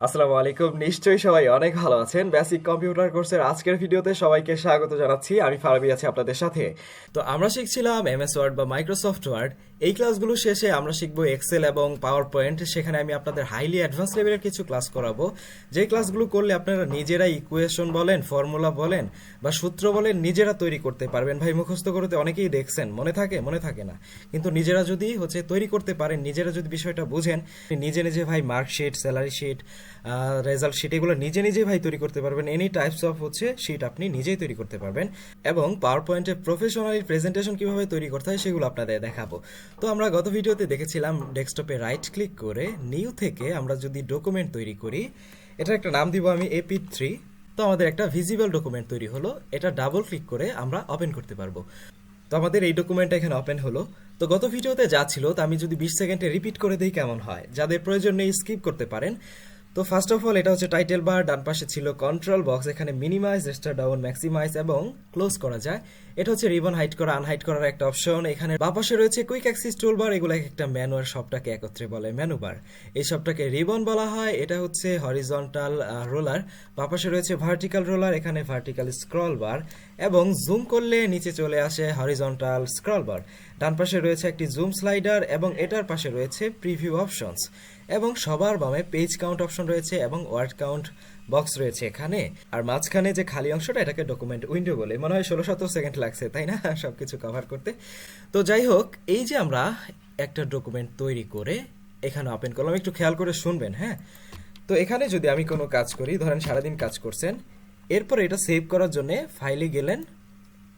আসসালামু আলাইকুম। নিশ্চয়ই সবাই অনেক ভালো আছেন। বেসিক কম্পিউটার কোর্সের আজকের ভিডিওতে সবাইকে স্বাগত জানাচ্ছি। আমি ফারাবি আছি আপনাদের সাথে। তো আমরা শিখছিলাম এমএস ওয়ার্ড বা মাইক্রোসফট ওয়ার্ড এই ক্লাসগুলো শেষে আমরা শিখব এক্সেল এবং পাওয়ার পয়েন্ট সেখানে আমি আপনাদের হাইলি অ্যাডভান্স লেভেলের কিছু ক্লাস করাবো। যে ক্লাসগুলো করলে আপনারা নিজেরাই ইকুয়েশন বলেন ফর্মুলা বলেন বা সূত্র বলেন, নিজেরা তৈরি করতে পারবেন। ভাই, মুখস্থ করতে অনেকেই দেখছেন। মনে থাকে মনে থাকে না। কিন্তু নিজেরা যদি হচ্ছে তৈরি করতে পারেন, নিজেরা যদি বিষয়টা বুঝেন, নিজে নিজে ভাই marksheet salary sheet result sheet এগুলো নিজে নিজেই ভাই তৈরি করতে পারবেন। এনি টাইপস অফ হচ্ছে শিট আপনি নিজেই তৈরি করতে পারবেন। এবং পাওয়ার পয়েন্টে প্রফেশনালি প্রেজেন্টেশন কীভাবে তৈরি করতে হয় সেগুলো আপনাদের দেখাবো। তো আমরা গত ভিডিওতে দেখেছিলাম ডেস্কটপে রাইট ক্লিক করে নিউ থেকে আমরা যদি ডকুমেন্ট তৈরি করি, এটার একটা নাম দিব আমি এপি থ্রি তো আমাদের একটা ভিজিবল ডকুমেন্ট তৈরি হলো, এটা ডাবল ক্লিক করে আমরা ওপেন করতে পারব। তো আমাদের এই ডকুমেন্টটা এখানে ওপেন হলো। তো গত ভিডিওতে যা ছিল তা আমি যদি বিশ সেকেন্ডে রিপিট করে দিই কেমন হয়। যাদের প্রয়োজন নেই স্কিপ করতে পারেন। তো ফার্স্ট অফ অল এটা হচ্ছে টাইটেল বার ডান পাশে ছিল কন্ট্রোল বক্স এখানে মিনিমাইজ রেস্টার ডাউন ম্যাক্সিমাইজ এবং ক্লোজ করা যায়। এটা হচ্ছে রিবন হাইট করা আনহাইট করার একটা অপশন এখানে বা পাশে রয়েছে কুইক অ্যাক্সিস টুল বার এগুলো একটা ম্যানুয়ার সবটাকে একত্রে বলে মেনু বার এই সবটাকে রিবন বলা হয়, এটা হচ্ছে হরিজন্টাল রোলার বা পাশে রয়েছে ভার্টিক্যাল রোলার এখানে ভার্টিক্যাল স্ক্রল বার এবং জুম করলে নিচে চলে আসে হরিজন্টাল স্ক্রল বার ডান পাশে রয়েছে একটি জুম স্লাইডার এবং এটার পাশে রয়েছে প্রিভিউ অপশনস এবং সবার বামে পেজ কাউন্ট অপশন রয়েছে এবং ওয়ার্ড কাউন্ট বক্স রয়েছে এখানে। আর মাঝখানে যে খালি অংশটা, এটাকে ডকুমেন্ট উইন্ডো বলে। মনে হয় ষোলো সতেরো সেকেন্ড লাগছে, তাই না? সবকিছু কভার করতে। তো যাই হোক, এই যে আমরা একটা ডকুমেন্ট তৈরি করে এখানে ওপেন করলাম, একটু খেয়াল করে শুনবেন হ্যাঁ? তো এখানে যদি আমি কোনো কাজ করি, ধরেন সারাদিন কাজ করছেন, এরপর এটা সেভ করার জন্য ফাইলে গেলেন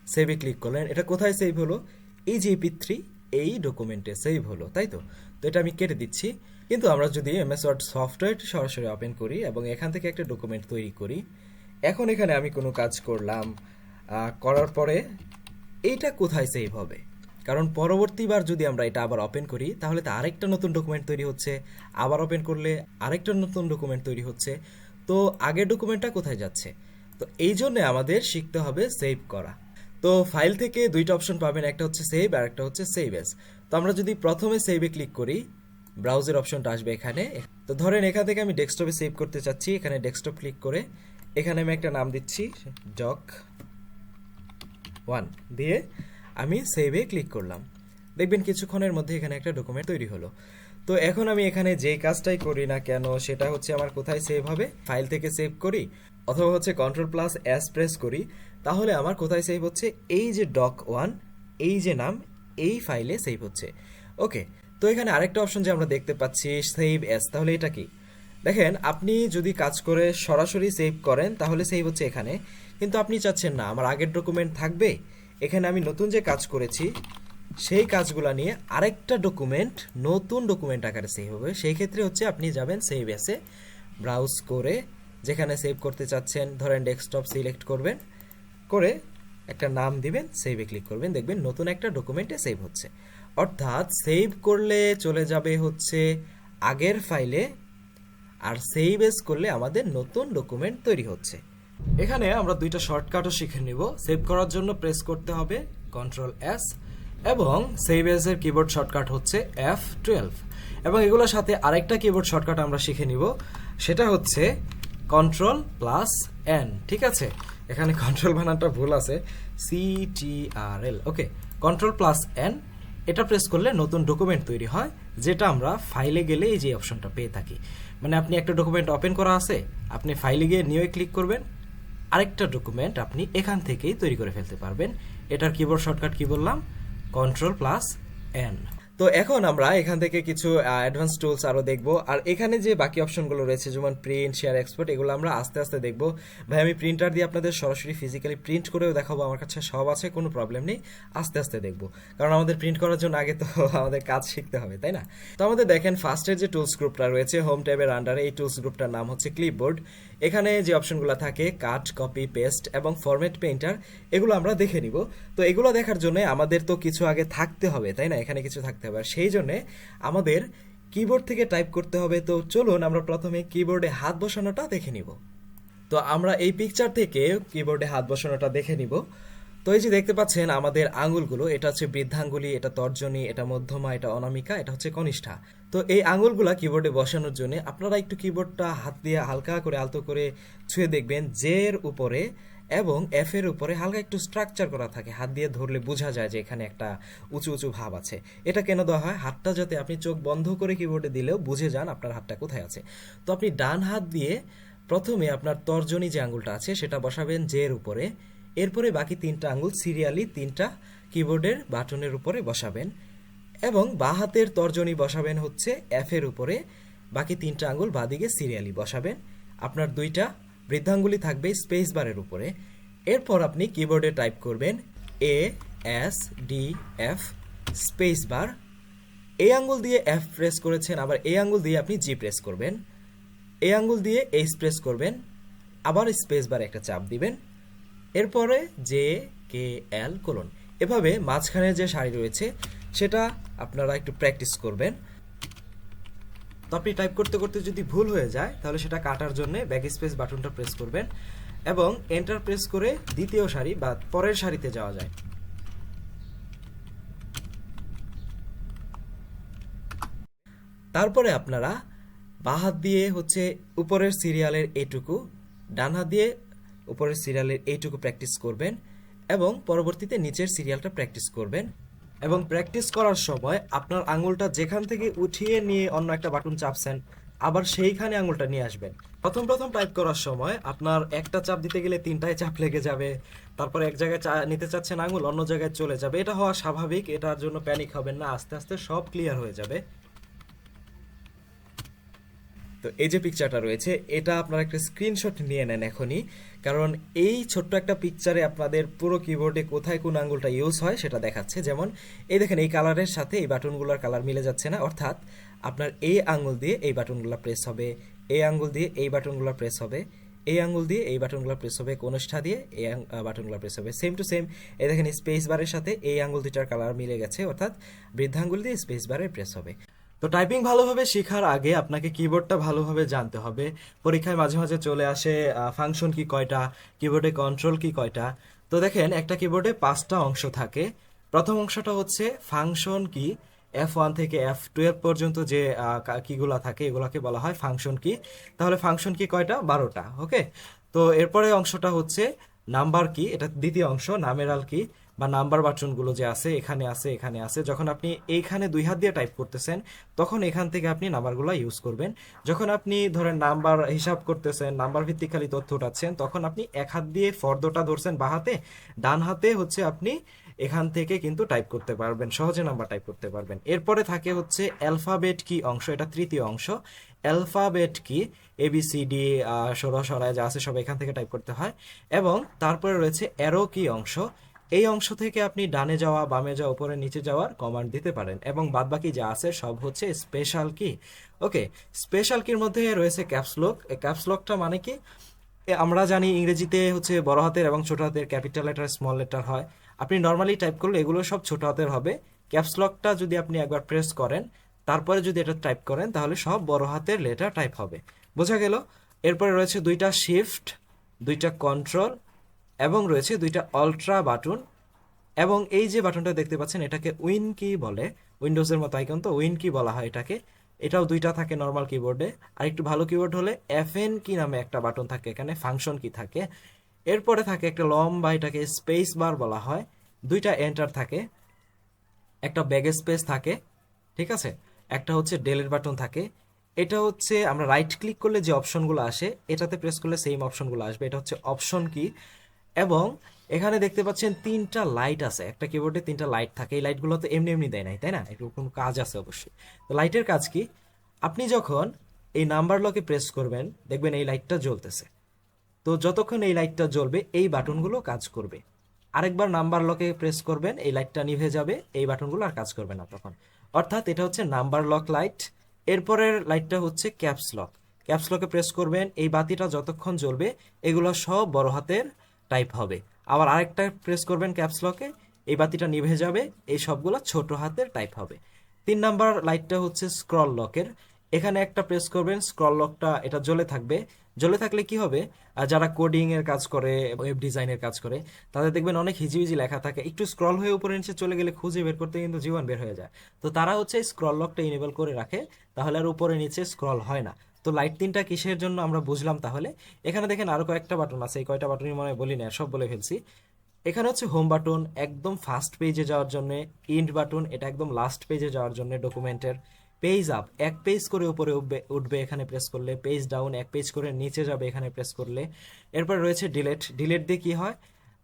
সেভে ক্লিক করলেন। এটা কোথায় সেভ হলো? এই যে পি থ্রি এই ডকুমেন্টে সেভ হলো, তাই তো? তো এটা আমি কেটে দিচ্ছি। কিন্তু আমরা যদি এমএস ওয়ার্ড সফটওয়্যার সরাসরি ওপেন করি এবং এখান থেকে একটা ডকুমেন্ট তৈরি করি, এখন এখানে আমি কোনো কাজ করলাম করার পরে এইটা কোথায় সেভ হবে? কারণ পরবর্তীবার যদি আমরা এটা আবার ওপেন করি, তাহলে তো আরেকটা নতুন ডকুমেন্ট তৈরি হচ্ছে, আবার ওপেন করলে আরেকটা নতুন ডকুমেন্ট তৈরি হচ্ছে। তো আগের ডকুমেন্টটা কোথায় যাচ্ছে? তো এই জন্যে আমাদের শিখতে হবে সেভ করা। তো ফাইল থেকে দুইটা অপশন পাবেন, একটা হচ্ছে সেভ আর একটা হচ্ছে সেভ এস তো আমরা যদি প্রথমে সেভে ক্লিক করি ব্রাউজার অপশনটা আসবে এখানে। তো ধরেন এখান থেকে আমি ডেস্কটপে সেভ করতে চাচ্ছি। এখানে ডেস্কটপ ক্লিক করে এখানে আমি একটা নাম দিচ্ছি ডক ওয়ান দিয়ে আমি সেভে ক্লিক করলাম। দেখবেন কিছুক্ষণের মধ্যে এখানে একটা ডকুমেন্ট তৈরি হলো। তো এখন আমি এখানে যে কাজটাই করি না কেন, সেটা হচ্ছে আমার কোথায় সেভ হবে? ফাইল থেকে সেভ করি? অথবা হচ্ছে কন্ট্রোল প্লাস অ্যাস প্রেস করি? তাহলে আমার কোথায় সেভ হচ্ছে? এই যে ডক ওয়ান এই যে নাম, এই ফাইলে সেভ হচ্ছে। ওকে তো এখানে আরেকটা অপশন যে আমরা দেখতে পাচ্ছি সেভ এস তাহলে এটা কি? দেখেন, আপনি যদি কাজ করে সরাসরি সেভ করেন, তাহলে সেভ হচ্ছে এখানে। কিন্তু আপনি চাচ্ছেন না, আমার আগের ডকুমেন্ট থাকবে, এখানে আমি নতুন যে কাজ করেছি, সেই কাজগুলো নিয়ে আরেকটা ডকুমেন্ট নতুন ডকুমেন্ট আকারে সেভ হবে। সেই ক্ষেত্রে হচ্ছে আপনি যাবেন সেভ এসে ব্রাউজ করে যেখানে সেভ করতে চাচ্ছেন, ধরেন ডেস্কটপ সিলেক্ট করবেন, করে একটা নাম দিবেন সেভে ক্লিক করবেন, দেখবেন নতুন একটা ডকুমেন্টে সেভ হচ্ছে। অর্থাৎ সেভ করলে চলে যাবে হচ্ছে আগের ফাইলে আর সেভ এস করলে আমাদের নতুন ডকুমেন্ট তৈরি হচ্ছে। এখানে আমরা দুইটা শর্টকাটও শিখে নিব। সেভ করার জন্য প্রেস করতে হবে কন্ট্রোল এস এবং সেভ এস এর কিবোর্ড শর্টকাট হচ্ছে এফ টুয়েলভ এবং এগুলোর সাথে আরেকটা কিবোর্ড শর্টকাট আমরা শিখে নিব, সেটা হচ্ছে কন্ট্রোল প্লাস এন ঠিক আছে? এখানে কন্ট্রোল বানানটা ভুল আছে C T R L okay control plus N এটা প্রেস করলে নতুন ডকুমেন্ট তৈরি হয়, যেটা আমরা ফাইলে গেলে এই যে অপশনটা পেয়ে থাকি। মানে আপনি একটা ডকুমেন্ট ওপেন করা আছে, আপনি ফাইলে গিয়ে নিয়ে ক্লিক করবেন, আরেকটা ডকুমেন্ট আপনি এখান থেকেই তৈরি করে ফেলতে পারবেন। এটার কিবোর্ড শর্টকাট কি বললাম? কন্ট্রোল প্লাস এন তো এখন আমরা এখান থেকে কিছু অ্যাডভান্স টুলস আরও দেখব। আর এখানে যে বাকি অপশনগুলো রয়েছে, যেমন প্রিন্ট শেয়ার এক্সপোর্ট এগুলো আমরা আস্তে আস্তে দেখব। ভাই, আমি প্রিন্টার দিয়ে আপনাদের সরাসরি ফিজিক্যালি প্রিন্ট করেও দেখাবো। আমার কাছে সব আছে, কোনো প্রবলেম নেই। আস্তে আস্তে দেখব। কারণ আমাদের প্রিন্ট করার জন্য আগে তো আমাদের কাজ শিখতে হবে, তাই না? তো আমাদের দেখেন ফার্স্টের যে টুলস গ্রুপটা রয়েছে হোম ট্যাবের আন্ডারে এই টুলস গ্রুপটার নাম হচ্ছে ক্লিপবোর্ড এখানে যে অপশনগুলো থাকে কাট কপি পেস্ট এবং ফরম্যাট পেইন্টার এগুলো আমরা দেখে নিব। তো এগুলো দেখার জন্য আমাদের তো কিছু আগে থাকতে হবে, তাই না? এখানে কিছু থাকতে হবে। আর সেই জন্য আমাদের কিবোর্ড থেকে টাইপ করতে হবে। তো চলুন আমরা প্রথমে কিবোর্ডে হাত বসানোটা দেখে নিব। তো আমরা এই পিকচার থেকে কিবোর্ডে হাত বসানোটা দেখে নিব। তো এই যে দেখতে পাচ্ছেন আমাদের আঙ্গুলগুলো এটা হচ্ছে বৃদ্ধাঙ্গুলি, এটা তর্জনী, এটা মধ্যমা, এটা অনামিকা, এটা হচ্ছে কনিষ্ঠা। তো এই আঙুলগুলা কিবোর্ডে বসানোর জন্য আপনারা একটু কিবোর্ডটা হাত দিয়ে হালকা করে আলতো করে ছুঁয়ে দেখবেন, জের উপরে এবং এফ এর উপরে হালকা একটু স্ট্রাকচার করা থাকে। হাত দিয়ে ধরলে বোঝা যায় যে এখানে একটা উঁচু উঁচু ভাব আছে। এটা কেন দেওয়া হয়? হাতটা যাতে আপনি চোখ বন্ধ করে কিবোর্ডে দিলেও বুঝে যান আপনার হাতটা কোথায় আছে। তো আপনি ডান হাত দিয়ে প্রথমে আপনার তর্জনী যে আঙুলটা আছে, সেটা বসাবেন জের উপরে। এরপরে বাকি তিনটা আঙুল সিরিয়ালি তিনটা কিবোর্ডের বাটনের উপরে বসাবেন। এবং বাঁ হাতের তর্জনী বসাবেন হচ্ছে এফ এর উপরে। বাকি তিনটা আঙুল বাদিকে সিরিয়ালি বসাবেন। আপনার দুইটা বৃদ্ধাঙ্গুলি থাকবে স্পেস বারের উপরে। এরপর আপনি কিবোর্ডে টাইপ করবেন A S D F space bar এই আঙ্গুল দিয়ে এফ প্রেস করেছেন, আবার এই আঙ্গুল দিয়ে আপনি জি প্রেস করবেন। এই আঙ্গুল দিয়ে এইচ প্রেস করবেন, আবার স্পেস বারে একটা চাপ দিবেন। এরপরে জে কে এল কোলন এভাবে মাঝখানে যে শাড়ি রয়েছে, সেটা আপনারা একটু প্র্যাকটিস করবেন। তো আপনি টাইপ করতে করতে যদি ভুল হয়ে যায়, তাহলে সেটা কাটার জন্য ব্যাক স্পেস বাটনটা প্রেস করবেন এবং এন্টার প্রেস করে দ্বিতীয় সারি বা পরের সারিতে যাওয়া যায়। তারপরে আপনারা বাঁ হাত দিয়ে হচ্ছে উপরের সিরিয়ালের এইটুকু ডান হাত দিয়ে উপরের সিরিয়ালের এইটুকু প্র্যাকটিস করবেন এবং পরবর্তীতে নিচের সিরিয়ালটা প্র্যাকটিস করবেন। এবং প্র্যাকটিস করার সময় আপনার আঙুলটা যেখান থেকে উঠিয়ে নিয়ে অন্য একটা বাটন চাপছেন, আবার সেইখানে আঙুলটা নিয়ে আসবেন। প্রথম প্রথম টাইপ করার সময় আপনার একটা চাপ দিতে গেলে তিনটায় চাপ লেগে যাবে, তারপর এক জায়গায় চা- নিতে চাচ্ছেন আঙুল, অন্য জায়গায় চলে যাবে। এটা হওয়া স্বাভাবিক, এটার জন্য প্যানিক হবেন না, আস্তে আস্তে সব ক্লিয়ার হয়ে যাবে। তো এই যে পিকচারটা রয়েছে, এটা আপনারা একটা স্ক্রিনশট নিয়ে নেন এখনই। কারণ এই ছোট্ট একটা পিকচারে আপনাদের পুরো কিবোর্ডে কোথায় কোন আঙ্গুলটা ইউজ হয় সেটা দেখাচ্ছে। যেমন, এই দেখেন, এই কালারের সাথে এই বাটনগুলোর কালার মিলে যাচ্ছে না। অর্থাৎ আপনার এই আঙ্গুল দিয়ে এই বাটনগুলো প্রেস হবে, এই আঙ্গুল দিয়ে এই বাটনগুলো প্রেস হবে, এই আঙ্গুল দিয়ে এই বাটনগুলো প্রেস হবে, কনিষ্ঠা দিয়ে এই বাটনগুলো প্রেস হবে। সেম টু সেম এই দেখেন স্পেস বারের সাথে এই আঙ্গুল দুটার কালার মিলে গেছে। অর্থাৎ বৃদ্ধাঙ্গুল দিয়ে স্পেস বারে প্রেস হবে। তো টাইপিং ভালোভাবে শেখার আগে আপনাকে কিবোর্ডটা ভালোভাবে জানতে হবে। পরীক্ষায় মাঝে মাঝে চলে আসে ফাংশন কি কয়টা কিবোর্ডে কন্ট্রোল কি কয়টা। তো দেখেন, একটা কিবোর্ডে পাঁচটা অংশ থাকে। প্রথম অংশটা হচ্ছে ফাংশন কি এফ ওয়ান থেকে এফ টুয়েলভ পর্যন্ত যে কিগুলা থাকে, এগুলাকে বলা হয় ফাংশন কি। তাহলে ফাংশন কি কয়টা? বারোটা ওকে তো এরপরে অংশটা হচ্ছে নাম্বার কি, এটা দ্বিতীয় অংশ নামেরাল কি। বা নাম্বার বাটনগুলো যে আছে, এখানে আছে এখানে আছে, যখন আপনি এইখানে দুই হাত দিয়ে টাইপ করতেছেন, তখন এখান থেকে আপনি নাম্বারগুলো ইউজ করবেন। যখন আপনি ধরেন নাম্বার হিসাব করতেছেন, নাম্বার ভিত্তিক খালি তথ্য উঠাচ্ছেন, তখন আপনি এক হাত দিয়ে ফর্দটা ধরছেন বা হাতে, ডান হাতে হচ্ছে আপনি এখান থেকে কিন্তু টাইপ করতে পারবেন, সহজে নাম্বার টাইপ করতে পারবেন। এরপরে থাকে হচ্ছে অ্যালফাবেট কি অংশ, এটা তৃতীয় অংশ। অ্যালফাবেট কি? এবিসিডি সরা সরায় যা আছে সব এখান থেকে টাইপ করতে হয়। এবং তারপরে রয়েছে অ্যারো কি অংশ? এই অংশ থেকে আপনি ডানে যাওয়া, বামে যাওয়া, উপরে নিচে যাওয়ার কমান্ড দিতে পারেন এবং বাদবাকি যা আছে সব হচ্ছে স্পেশাল কি ওকে স্পেশাল কির মধ্যে রয়েছে ক্যাপসলক ক্যাপসলকটা মানে কি? আমরা জানি ইংরেজিতে হচ্ছে বড় হাতের এবং ছোট হাতের ক্যাপিটাল লেটার স্মল লেটার হয়। আপনি নর্মালি টাইপ করলে এগুলো সব ছোট হাতের হবে। ক্যাপসলকটা যদি আপনি একবার প্রেস করেন, তারপরে যদি এটা টাইপ করেন, তাহলে সব বড় হাতের লেটার টাইপ হবে। বোঝা গেল? এরপরে রয়েছে দুইটা শিফট দুইটা কন্ট্রোল এবং রয়েছে দুইটা অল্ট্রা বাটন এবং এই যে বাটনটা দেখতে পাচ্ছেন, এটাকে উইন কি বলে? উইন্ডোজের মতো আইকন তো, উইন কি বলা হয় এটাকে? এটাও দুইটা থাকে নর্মাল কিবোর্ডে আর একটু ভালো কিবোর্ড হলে এফ এন কি নামে একটা বাটন থাকে এখানে ফাংশন কি থাকে। এরপরে থাকে একটা লম্বা, এটাকে স্পেস বার বলা হয়। দুইটা এন্টার থাকে। একটা ব্যাগ স্পেস থাকে, ঠিক আছে? একটা হচ্ছে ডেলের বাটন থাকে। এটা হচ্ছে আমরা রাইট ক্লিক করলে যে অপশনগুলো আসে, এটাতে প্রেস করলে সেম অপশনগুলো আসবে। এটা হচ্ছে অপশন কি এবং এখানে দেখতে পাচ্ছেন তিনটা লাইট আছে। একটা কিবোর্ডে তিনটা লাইট থাকে। এই লাইটগুলো তো এমনি এমনি দেয় নাই, তাই না? একটু কোনো কাজ আছে অবশ্যই। তো লাইটের কাজ কি? আপনি যখন এই নাম্বার লকে প্রেস করবেন, দেখবেন এই লাইটটা জ্বলতেছে। তো যতক্ষণ এই লাইটটা জ্বলবে, এই বাটনগুলো কাজ করবে। আরেকবার নাম্বার লকে প্রেস করবেন, এই লাইটটা নিভে যাবে, এই বাটনগুলো আর কাজ করবে না তখন। অর্থাৎ এটা হচ্ছে নাম্বার লক লাইট এরপরের লাইটটা হচ্ছে ক্যাপস লক ক্যাপস লকে প্রেস করবেন, এই বাতিটা যতক্ষণ জ্বলবে, এগুলো সব বড় হাতের টাইপ হবে। আবার আরেকটা প্রেস করবেন ক্যাপস লকে এই বাতিটা নিভে যাবে, এই সবগুলো ছোট হাতের টাইপ হবে। তিন নাম্বার লাইটটা হচ্ছে স্ক্রল লকের এখানে একটা প্রেস করবেন স্ক্রল লকটা এটা জ্বলে থাকবে। জ্বলে থাকলে কি হবে? যারা কোডিং এর কাজ করে ওয়েব ডিজাইনের কাজ করে, তাদের দেখবেন অনেক হিজিবিজি লেখা থাকে। একটু স্ক্রল হয়ে উপরে নিচে চলে গেলে খুঁজে বের করতে কিন্তু জীবন বের হয়ে যায়। তো তারা হচ্ছে স্ক্রল লকটা ইনেবল করে রাখে, তাহলে আর উপরে নিচে স্ক্রল হয় না। তো লাইট তিনটা কিসের জন্য আমরা বুঝলাম তাহলে? এখানে দেখেন আরও কয়েকটা বাটন আছে, এই কয়টা বাটনই মনে হয় বলি না, সব বলে ফেলছি। এখানে হচ্ছে হোম বাটন একদম ফার্স্ট পেজে যাওয়ার জন্য ইন্ড বাটন এটা একদম লাস্ট পেজে যাওয়ার জন্য ডকুমেন্টের পেজ আপ এক পেজ করে উপরে উঠবে উঠবে এখানে প্রেস করলে পেজ ডাউন এক পেজ করে নিচে যাবে এখানে প্রেস করলে। এরপর রয়েছে ডিলেট ডিলেট দিয়ে কী হয়?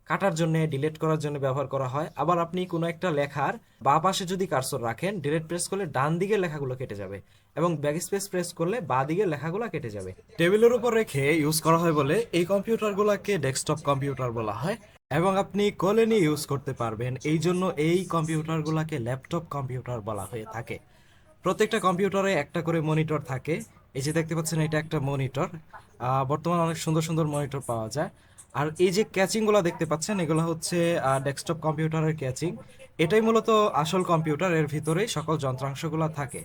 কাটার জন্য ডিলেট করার জন্য ব্যবহার করা হয়। আবার আপনি কোনো একটা লেখার বা পাশে যদি কার্সর রাখেন ডিলেট প্রেস করলে ডান দিকের লেখাগুলো কেটে যাবে এবং ব্যাক স্পেস প্রেস করলে বা দিকের লেখাগুলো কেটে যাবে। টেবিলের উপর রেখে ইউজ করা হয় বলে এই কম্পিউটারগুলোকে ডেস্কটপ কম্পিউটার বলা হয় এবং আপনি কোলে নিয়ে ইউজ করতে পারবেন। এই জন্য এই কম্পিউটারগুলোকে ল্যাপটপ কম্পিউটার বলা হয়ে থাকে। প্রত্যেকটা কম্পিউটারে একটা করে মনিটর থাকে। এই যে দেখতে পাচ্ছেন, এটা একটা মনিটর বর্তমানে অনেক সুন্দর সুন্দর মনিটর পাওয়া যায়। আর এই যে ক্যাচিংগুলো দেখতে পাচ্ছেন, এগুলো হচ্ছে ডেস্কটপ কম্পিউটারের ক্যাচিং এটাই মূলত আসল কম্পিউটার এর ভিতরেই সকল যন্ত্রাংশগুলো থাকে।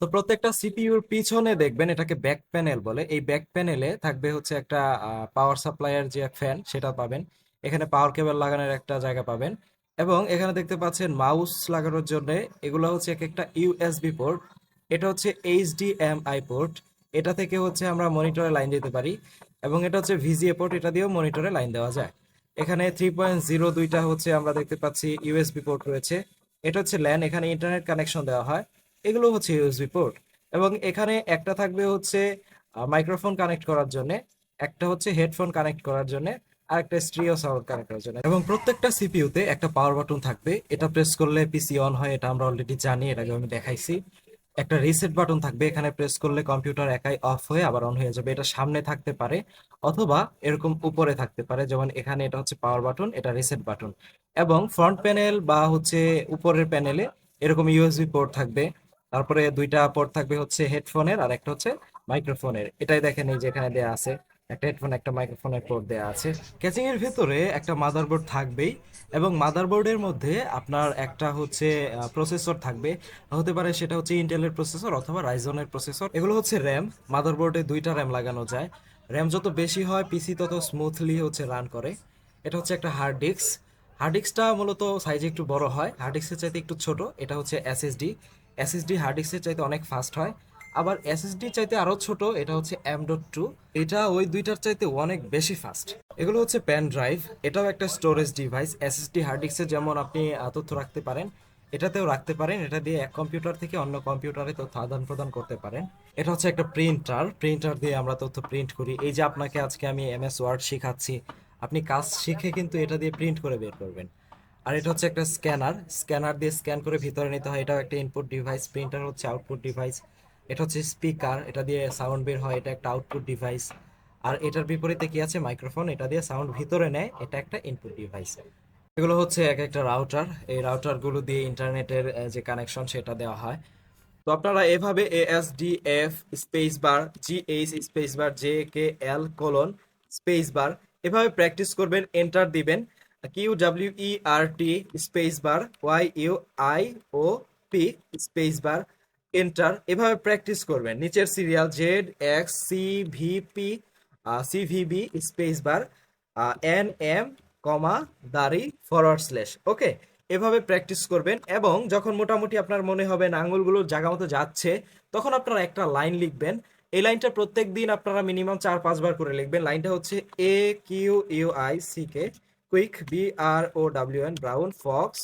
তো প্রত্যেকটা সিপিইউর পিছনে দেখবেন, এটাকে ব্যাক প্যানেল বলে। এই ব্যাক প্যানেলে থাকবে হচ্ছে একটা পাওয়ার সাপ্লাইয়ের যে ফ্যান সেটা পাবেন। এখানে পাওয়ার কেবল লাগানোর একটা জায়গা পাবেন। এবং এখানে দেখতে পাচ্ছেন মাউস লাগানোর জন্য, এগুলো হচ্ছে এক একটা ইউএসবি পোর্ট এটা হচ্ছে এইচডিএমআই পোর্ট এটা থেকে হচ্ছে আমরা মনিটরে লাইন দিতে পারি। এবং এটা হচ্ছে ভিজিএ পোর্ট এটা দিয়েও মনিটরে লাইন দেওয়া যায়। এখানে থ্রি পয়েন্ট জিরো দুইটা হচ্ছে আমরা দেখতে পাচ্ছি ইউএসবি পোর্ট রয়েছে। এটা হচ্ছে ল্যান এখানে ইন্টারনেট কানেকশন দেওয়া হয়। এগুলো হচ্ছে ইউএসবি পোর্ট এবং এখানে একটা থাকবে হচ্ছে মাইক্রোফোন কানেক্ট করার জন্য, একটা হচ্ছে হেডফোন কানেক্ট করার জন্য, আর একটা স্ট্রিও সাউন্ড কানেক্ট করার জন্য। এবং প্রত্যেকটা সিপিইউতে একটা পাওয়ার বাটন থাকবে। এটা প্রেস করলে পিসি অন হয়, এটা আমরা অলরেডি জানি এটাকে আমি দেখাইছি। একটা রিসেট বাটন থাকবে, এখানে প্রেস করলে কম্পিউটার একাই অফ হয়ে আবার অন হয়ে যাবে। এটা সামনে থাকতে পারে অথবা এরকম উপরে থাকতে পারে, যেমন এখানে এটা হচ্ছে পাওয়ার বাটন এটা রিসেট বাটন এবং ফ্রন্ট প্যানেল বা হচ্ছে উপরের প্যানেলে এরকম ইউএসবি পোর্ট থাকবে। তারপরে দুইটা পোর্ট থাকবে হচ্ছে হেডফোনের আর একটা হচ্ছে মাইক্রোফোনের এটাই দেখেন এই যে এখানে দেওয়া আছে। একটা হেডফোন একটা মাইক্রোফোনের পোর্ট দেওয়া আছে। ক্যাচিং এর ভেতরে একটা মাদারবোর্ড থাকবেই এবং মাদারবোর্ডের মধ্যে আপনার একটা হচ্ছে প্রসেসর থাকবে। হতে পারে সেটা হচ্ছে ইন্টেলের প্রসেসর অথবা রাইজনের প্রসেসর এগুলো হচ্ছে র্যাম মাদারবোর্ডে দুইটা র্যাম লাগানো যায়। র্যাম যত বেশি হয় পিসি তত স্মুথলি হচ্ছে রান করে। এটা হচ্ছে একটা হার্ড ডিস্ক হার্ড ডিস্কটা মূলত সাইজে একটু বড় হয়। হার্ড ডিস্কের চাইতে একটু ছোট। এটা হচ্ছে এসএসডি এসএসডি হার্ড ডিস্কের চাইতে অনেক ফাস্ট হয়। আবার এসএসডি চাইতে আরও ছোট, এটা হচ্ছে এম ডট টু এটা ওই দুইটার চাইতে অনেক বেশি ফাস্ট এগুলো হচ্ছে প্যান ড্রাইভ এটাও একটা স্টোরেজ ডিভাইস এসএসডি হার্ড ডিস্কে যেমন আপনি তথ্য রাখতে পারেন, এটাতেও রাখতে পারেন। এটা দিয়ে এক কম্পিউটার থেকে অন্য কম্পিউটারে তথ্য আদান প্রদান করতে পারেন। এটা হচ্ছে একটা প্রিন্টার প্রিন্টার দিয়ে আমরা তথ্য প্রিন্ট করি। এই যে আপনাকে আজকে আমি এমএস ওয়ার্ড শেখাচ্ছি, আপনি কাজ শিখে কিন্তু এটা দিয়ে প্রিন্ট করে বের করবেন। আর এটা হচ্ছে একটা স্ক্যানার স্ক্যানার দিয়ে স্ক্যান করে ভিতরে নিতে হয়। এটাও একটা ইনপুট ডিভাইস প্রিন্টার হচ্ছে আউটপুট ডিভাইস এটা হচ্ছে স্পিকার এটা দিয়ে সাউন্ড বের হয়, এটা একটা আউটপুট ডিভাইস আর এটার বিপরীতে কি আছে? মাইক্রোফোন এটা দিয়ে সাউন্ড ভিতরে নেয়, এটা একটা ইনপুট ডিভাইস এগুলো হচ্ছে এক একটা রাউটার এই রাউটারগুলো দিয়ে ইন্টারনেটের যে কানেকশন সেটা দেওয়া হয়। তো আপনারা এভাবে ASDF space bar GH space bar J K L colon space bar এভাবে প্র্যাকটিস করবেন এন্টার দিবেন। Q W E R T space bar Y U I O P space bar enter এভাবে প্র্যাকটিস করবেন। নিচের serial Z X C V P C V B space bar N M comma দাড়ি forward slash ওকে এভাবে practice করবেন এবং যখন মোটামুটি আপনার মনে হবে না, আঙুলগুলো জায়গা মতো যাচ্ছে, তখন আপনারা একটা লাইন লিখবেন। এই লাইনটা প্রত্যেক দিন আপনারা মিনিমাম চার পাঁচবার করে লিখবেন। লাইনটা হচ্ছে A Q U I C K quick B R O W N brown fox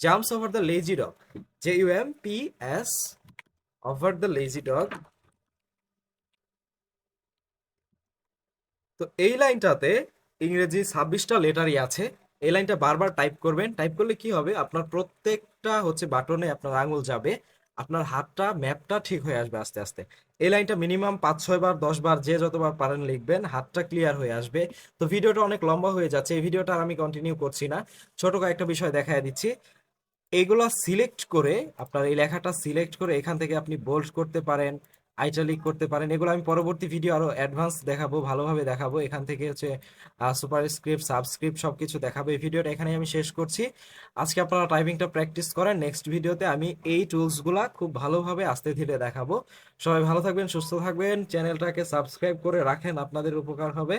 jumps over the lazy dog J U M P S over the lazy dog তো এই লাইনটাতে ইংরেজি ছাব্বিশটা লেটারই আছে। এই লাইনটা বারবার টাইপ করবেন। টাইপ করলে কি হবে? আপনার প্রত্যেকটা হচ্ছে বাটনে আপনার আঙুল যাবে। আপনার হাতটা, ম্যাপটা ঠিক হয়ে আসবে আস্তে আস্তে। এই লাইনটা মিনিমাম পাঁচ, ছয় বার, দশ বার যে যতবার পারেন লিখবেন, হাতটা ক্লিয়ার হয়ে আসবে। তো ভিডিওটা অনেক লম্বা হয়ে যাচ্ছে। এই ভিডিওটা আমি কন্টিনিউ করছি না। ছোট কয়েকটা বিষয় দেখায় দিচ্ছি। এইগুলা সিলেক্ট করে, আপনার এই লেখাটা সিলেক্ট করে এখান থেকে আপনি বোল্ড করতে পারেন আইটালিক করতে পারেন, এগুলো আমি পরবর্তী ভিডিও আরও অ্যাডভান্স দেখাবো, ভালোভাবে দেখাবো। এখান থেকে হচ্ছে সুপার স্ক্রিপ্ট সাবস্ক্রিপ্ট সবকিছু দেখাবো। এই ভিডিওটা এখানে আমি শেষ করছি। আজকে আপনারা টাইপিংটা প্র্যাকটিস করেন। নেক্সট ভিডিওতে আমি এই টুলসগুলা খুব ভালোভাবে আস্তে ধীরে দেখাবো। সবাই ভালো থাকবেন, সুস্থ থাকবেন। চ্যানেলটাকে সাবস্ক্রাইব করে রাখেন, আপনাদের উপকার হবে।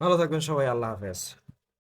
ভালো থাকবেন সবাই, আল্লাহ হাফেজ।